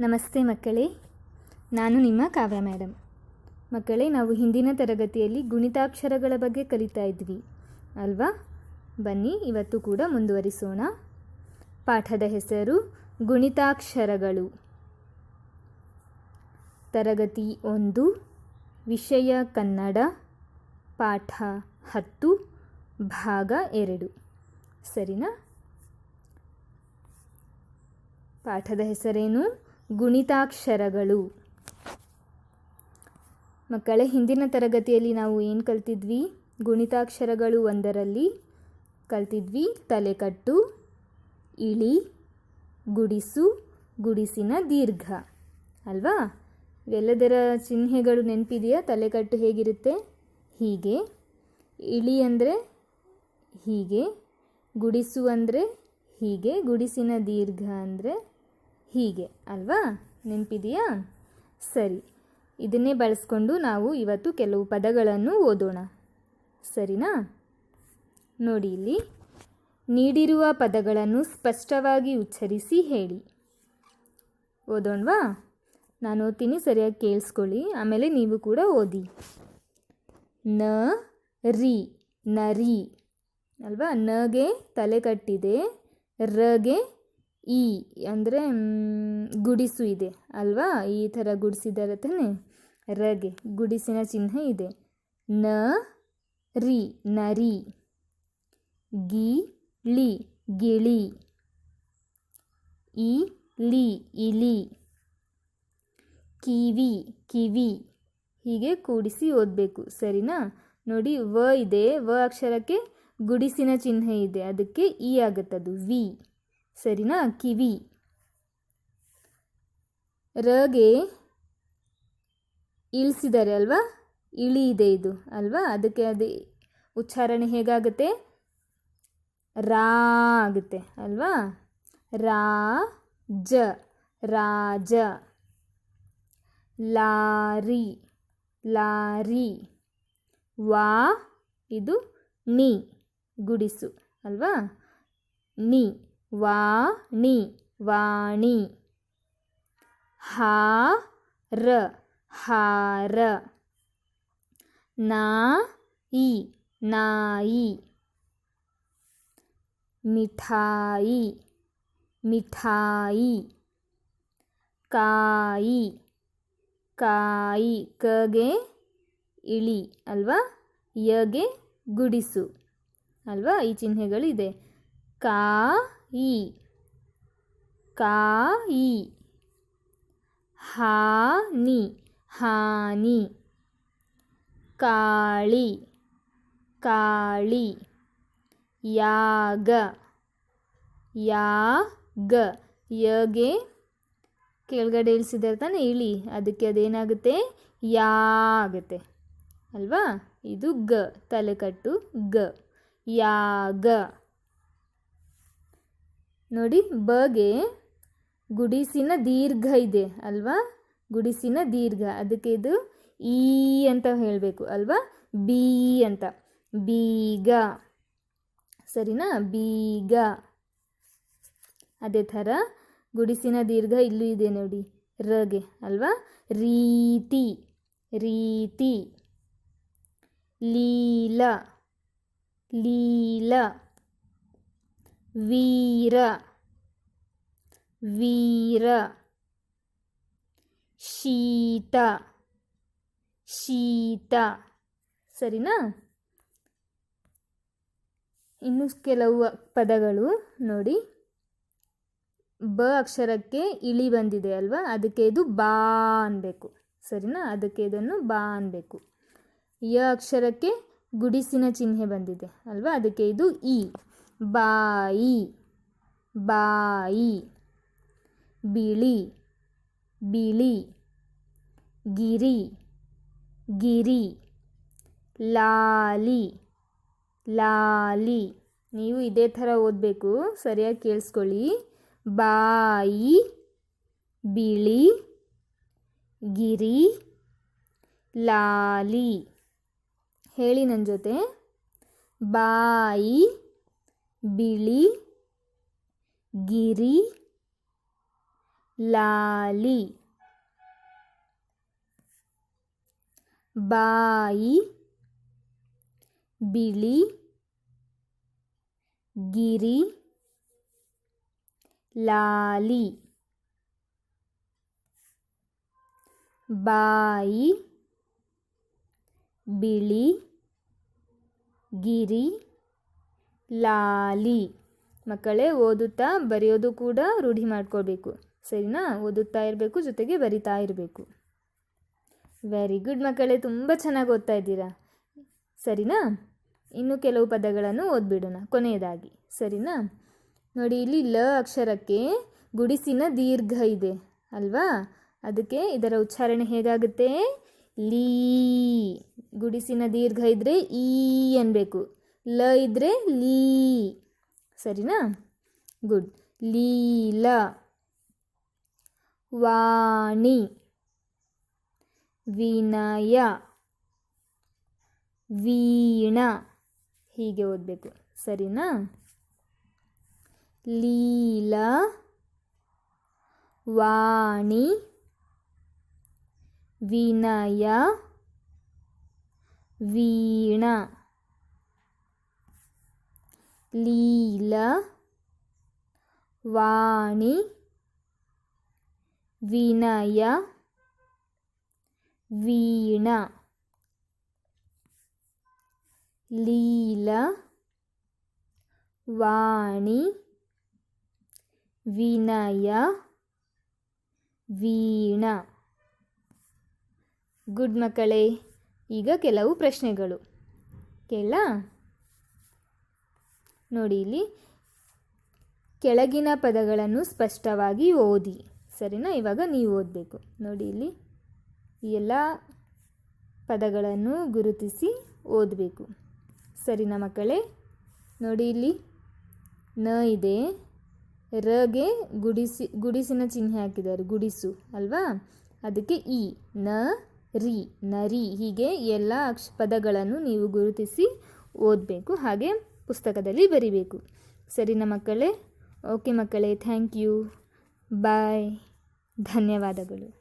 ನಮಸ್ತೆ ಮಕ್ಕಳೇ, ನಾನು ನಿಮ್ಮ ಕಾವ್ಯ ಮೇಡಮ್ ಮಕ್ಕಳೇ, ನಾವು ಹಿಂದಿನ ತರಗತಿಯಲ್ಲಿ ಗುಣಿತಾಕ್ಷರಗಳ ಬಗ್ಗೆ ಕಲಿತಾ ಇದ್ವಿ, ಅಲ್ವಾ? ಬನ್ನಿ, ಇವತ್ತು ಕೂಡ ಮುಂದುವರಿಸೋಣ. ಪಾಠದ ಹೆಸರು ಗುಣಿತಾಕ್ಷರಗಳು. ತರಗತಿ ಒಂದು, ವಿಷಯ ಕನ್ನಡ, ಪಾಠ ಹತ್ತು, ಭಾಗ ಎರಡು. ಸರಿನಾ? ಪಾಠದ ಹೆಸರೇನು? ಗುಣಿತಾಕ್ಷರಗಳು. ಮಕ್ಕಳೇ, ಹಿಂದಿನ ತರಗತಿಯಲ್ಲಿ ನಾವು ಏನು ಕಲ್ತಿದ್ವಿ? ಗುಣಿತಾಕ್ಷರಗಳು ಒಂದರಲ್ಲಿ ಕಲ್ತಿದ್ವಿ ತಲೆಕಟ್ಟು, ಇಳಿ, ಗುಡಿಸು, ಗುಡಿಸಿನ ದೀರ್ಘ. ಅಲ್ವಾ? ಇವೆಲ್ಲದರ ಚಿಹ್ನೆಗಳು ನೆನಪಿದೆಯಾ? ತಲೆಕಟ್ಟು ಹೇಗಿರುತ್ತೆ? ಹೀಗೆ. ಇಳಿ ಅಂದರೆ ಹೀಗೆ, ಗುಡಿಸು ಅಂದರೆ ಹೀಗೆ, ಗುಡಿಸಿನ ದೀರ್ಘ ಅಂದರೆ ಹೀಗೆ, ಅಲ್ವಾ? ನೆನಪಿದೆಯಾ? ಸರಿ, ಇದನ್ನೇ ಬಳಸ್ಕೊಂಡು ನಾವು ಇವತ್ತು ಕೆಲವು ಪದಗಳನ್ನು ಓದೋಣ. ಸರಿನಾ? ನೋಡಿ ಇಲ್ಲಿ. ನೀಡಿರುವ ಪದಗಳನ್ನು ಸ್ಪಷ್ಟವಾಗಿ ಉಚ್ಚರಿಸಿ ಹೇಳಿ. ಓದೋಣವಾ? ನಾನು ಓದ್ತೀನಿ, ಸರಿಯಾಗಿ ಕೇಳಿಸ್ಕೊಳ್ಳಿ. ಆಮೇಲೆ ನೀವು ಕೂಡ ಓದಿ. ನ, ರಿ, ನರಿ. ಅಲ್ವಾ? ನಗೆ ತಲೆ ಕಟ್ಟಿದೆ, ರಗೆ ಈ ಅಂದರೆ ಗುಡಿಸು ಇದೆ, ಅಲ್ವಾ? ಈ ಥರ ಗುಡಿಸಿದ್ದಾರೆ ತಾನೆ? ರಗೆ, ಗುಡಿಸಿನ ಚಿಹ್ನೆ ಇದೆ. ನ, ರಿ, ನರಿ. ಗಿ ಲಿ ಗಿಳಿ. ಇ, ಲಿ, ಇಲಿ. ಕಿವಿ ಕಿವಿ. ಹೀಗೆ ಕೂಡಿಸಿ ಓದಬೇಕು, ಸರಿನಾ? ನೋಡಿ, ವ ಇದೆ, ವ ಅಕ್ಷರಕ್ಕೆ ಗುಡಿಸಿನ ಚಿಹ್ನೆ ಇದೆ, ಅದಕ್ಕೆ ಇ ಆಗುತ್ತದು, ವಿ. ಸರಿನಾ? ಕಿವಿ. ರಗೆ ಇಳಿಸಿದ್ದಾರೆ ಅಲ್ವಾ? ಇಳಿ ಇದೆ ಇದು ಅಲ್ವಾ? ಅದಕ್ಕೆ ಅದು ಉಚ್ಚಾರಣೆ ಹೇಗಾಗುತ್ತೆ? ರಾ ಆಗುತ್ತೆ, ಅಲ್ವಾ? ರಾ ಜ ರಾಜ ಲಾರಿ ಲಾರಿ. ವಾ, ಇದು ನೀ, ಗುಡಿಸು, ಅಲ್ವಾ? ನಿ. ವಾ ನಿ ವಾಣಿ. ಹಾರ ಹಾರ. ನಾಯಿ ನಾಯಿ. ಮಿಠಾಯಿ ಮಿಠಾಯಿ. ಕಾಯಿ ಕಾಯಿ. ಕಗೆ, ಇಳಿ ಅಲ್ವಾ? ಯಗೆ ಗುಡಿಸು ಅಲ್ವಾ? ಈ ಚಿಹ್ನೆಗಳಿದೆ. ಕಾಯಿ ಕಾಯಿ ಹಾನಿ ಹಾನಿ ಕಾಳಿ ಕಾಳಿ ಯಾಗ ಯಾಗ ಯಗೆ ಕೆಳಗಡೆ ಇಳಿಸಿದ್ದಾರೆ ತಾನೆ ಇಳಿ. ಅದಕ್ಕೆ ಅದೇನಾಗುತ್ತೆ? ಯಾ ಆಗುತ್ತೆ. ಅಲ್ವಾ? ಇದು ಗ, ತಲೆಕಟ್ಟು ಗ. ಯಾಗ. ನೋಡಿ ಬಗೆ ಗುಡಿಸಿನ ದೀರ್ಘ ಇದೆ ಅಲ್ವಾ? ಗುಡಿಸಿನ ದೀರ್ಘ. ಅದಕ್ಕೆ ಇದು ಈ ಅಂತ ಹೇಳಬೇಕು ಅಲ್ವಾ? ಬಿ ಅಂತ. ಬೀಗ. ಸರಿನಾ? ಬೀಗ. ಅದೇ ಥರ ಗುಡಿಸಿನ ದೀರ್ಘ ಇಲ್ಲೂ ಇದೆ ನೋಡಿ ರಗೆ ಅಲ್ವಾ? ರೀತಿ. ರೀತಿ. ಲೀಲ. ಲೀಲ. ವೀರ ವೀರ, ಶೀತ ಶೀತ. ಸರಿನಾ? ಇನ್ನು ಕೆಲವು ಪದಗಳು ನೋಡಿ. ಬ ಅಕ್ಷರಕ್ಕೆ ಇಳಿ ಬಂದಿದೆ ಅಲ್ವಾ? ಅದಕ್ಕೆ ಇದು ಬಾ ಅನ್ಬೇಕು. ಸರಿನಾ? ಅದಕ್ಕೆ ಇದನ್ನು ಬಾ ಅನ್ಬೇಕು. ಯ ಅಕ್ಷರಕ್ಕೆ ಗುಡಿಸಿನ ಚಿಹ್ನೆ ಬಂದಿದೆ ಅಲ್ವಾ? ಅದಕ್ಕೆ ಇದು ಇ. ಬಾಯಿ ಬಾಯಿ, ಬಿಳಿ ಬಿಳಿ, ಗಿರಿ ಗಿರಿ, ಲಾಲಿ ಲಾಲಿ. ನೀವು ಇದೇ ಥರ ಓದಬೇಕು, ಸರಿಯಾಗಿ ಕೇಳಿಸ್ಕೊಳ್ಳಿ. ಬಾಯಿ, ಬಿಳಿ, ಗಿರಿ, ಲಾಲಿ. ಹೇಳಿ ನನ್ನ ಜೊತೆ. ಬಾಯಿ ಬಿಳಿ ಗಿರಿ ಲಾಲಿ. ಬಾಯಿ ಬಿಳಿ ಗಿರಿ ಲಾಲಿ. ಬಾಯಿ ಬಿಳಿ ಗಿರಿ ಲಾಲಿ. ಮಕ್ಕಳೇ, ಓದುತ್ತಾ ಬರೆಯೋದು ಕೂಡ ರೂಢಿ ಮಾಡ್ಕೊಳ್ಬೇಕು. ಸರಿನಾ? ಓದುತ್ತಾ ಇರಬೇಕು, ಜೊತೆಗೆ ಬರಿತಾ ಇರಬೇಕು. ವೆರಿ ಗುಡ್ ಮಕ್ಕಳೇ, ತುಂಬ ಚೆನ್ನಾಗಿ ಓದ್ತಾ ಇದ್ದೀರಾ? ಸರಿನಾ? ಇನ್ನು ಕೆಲವು ಪದಗಳನ್ನು ಓದ್ಬಿಡೋಣ, ಕೊನೆಯದಾಗಿ. ಸರಿನಾ? ನೋಡಿ, ಇಲ್ಲಿ ಲ ಅಕ್ಷರಕ್ಕೆ ಗುಡಿಸಿನ ದೀರ್ಘ ಇದೆ, ಅಲ್ವಾ? ಅದಕ್ಕೆ ಇದರ ಉಚ್ಚಾರಣೆ ಹೇಗಾಗುತ್ತೆ? ಲೀ. ಗುಡಿಸಿನ ದೀರ್ಘ ಇದ್ದರೆ ಈ ಅನ್ಬೇಕು. ಲ ಇದ್ರೆ ಲೀ. ಸರಿನಾ? ಗುಡ್. ಲೀಲ. ವಾಣಿ. ವಿನಯ. ವೀಣ. ಹೀಗೆ ಓದಬೇಕು. ಸರಿನಾ? ಲೀಲ. ವಾಣಿ. ವಿನಯ. ವೀಣ. ಲೀಲ ವಾಣಿ ವಿನಯ ವೀಣ. ಲೀಲ ವಾಣಿ ವಿನಯ ವೀಣ. ಗುಡ್ ಮಕ್ಕಳೇ ಈಗ ಕೆಲವು ಪ್ರಶ್ನೆಗಳು. ಕೇಳ ನೋಡಿ ಇಲ್ಲಿ. ಕೆಳಗಿನ ಪದಗಳನ್ನು ಸ್ಪಷ್ಟವಾಗಿ ಓದಿ. ಸರಿನಾ? ಇವಾಗ ನೀವು ಓದಬೇಕು. ನೋಡಿ ಇಲ್ಲಿ ಎಲ್ಲ ಪದಗಳನ್ನು ಗುರುತಿಸಿ ಓದಬೇಕು. ಸರಿನಾ ಮಕ್ಕಳೇ? ನೋಡಿ ಇಲ್ಲಿ. ನ ಇದೆ. ರಗೆ ಗುಡಿಸಿ, ಗುಡಿಸಿನ ಚಿಹ್ನೆ ಹಾಕಿದ್ದಾರೆ. ಗುಡಿಸು, ಅಲ್ವಾ? ಅದಕ್ಕೆ ಇ ನ, ರಿ, ನರಿ ಹೀಗೆ ಎಲ್ಲ ಅಕ್ಷ, ಪದಗಳನ್ನು ನೀವು ಗುರುತಿಸಿ ಓದಬೇಕು. ಹಾಗೆ ಪುಸ್ತಕದಲ್ಲಿ ಬರಿಬೇಕು. ಸರಿನಾ ಮಕ್ಕಳೇ. ಓಕೆ ಮಕ್ಕಳೇ ಥ್ಯಾಂಕ್ ಯು ಬಾಯ್ ಧನ್ಯವಾದಗಳು.